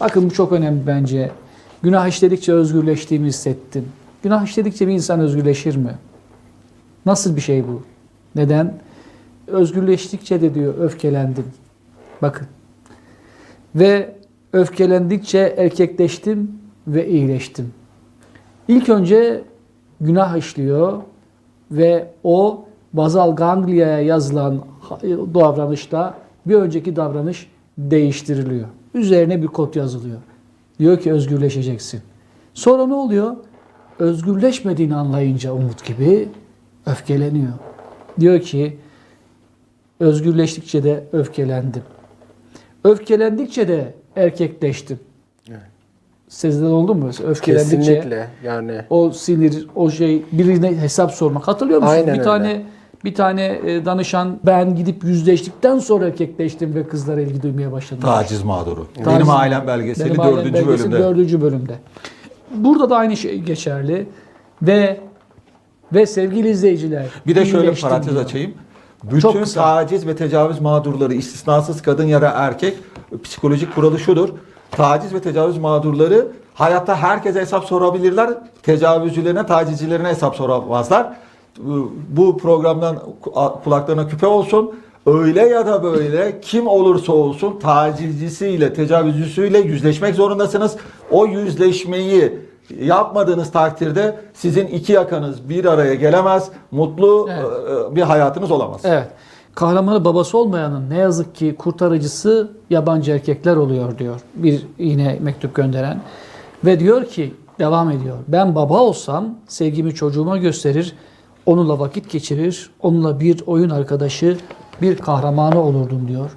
Bakın bu çok önemli bence. Günah işledikçe özgürleştiğimi hissettim. Günah işledikçe bir insan özgürleşir mi? Nasıl bir şey bu? Neden? Özgürleştikçe de diyor öfkelendim. Bakın. Ve öfkelendikçe erkekleştim ve iyileştim. İlk önce günah işliyor ve o bazal ganglia'ya yazılan davranışta bir önceki davranış değiştiriliyor. Üzerine bir kod yazılıyor. Diyor ki özgürleşeceksin. Sonra ne oluyor? Özgürleşmediğini anlayınca umut gibi öfkeleniyor. Diyor ki özgürleştikçe de öfkelendim. Öfkelendikçe de erkekleştim. Evet. Sizden oldu mu? Öfkelendikçe Kesinlikle yani. o sinir, o şey birine hesap sormak. Hatırlıyor musunuz? Aynen bir öyle. tane bir tane e, danışan ben gidip yüzleştikten sonra erkekleştim ve kızlara ilgi duymaya başladım. Taciz mağduru. Taciz- Benim ailem belgeseli Benim Ailem belgeseli bölümde. dördüncü bölümde. Burada da aynı şey geçerli ve ve sevgili izleyiciler. Bir de şöyle parantez diyor. açayım. Bütün taciz ve tecavüz mağdurları istisnasız kadın ya da erkek psikolojik kuralı şudur. Taciz ve tecavüz mağdurları hayatta herkese hesap sorabilirler. Tecavüzcülerine, tacizcilerine hesap soramazlar. Bu- programdan kulaklarına küpe olsun. Öyle ya da böyle kim olursa olsun tacizcisiyle, tecavüzcüsüyle yüzleşmek zorundasınız. O yüzleşmeyi yapmadığınız takdirde sizin iki yakanız bir araya gelemez. Mutlu Evet. e, bir hayatınız olamaz. Evet. Kahramanı babası olmayanın ne yazık ki kurtarıcısı yabancı erkekler oluyor diyor. Bir yine mektup gönderen. Ve diyor ki devam ediyor. Ben baba olsam sevgimi çocuğuma gösterir, onunla vakit geçirir, onunla bir oyun arkadaşı, bir kahramanı olurdum diyor.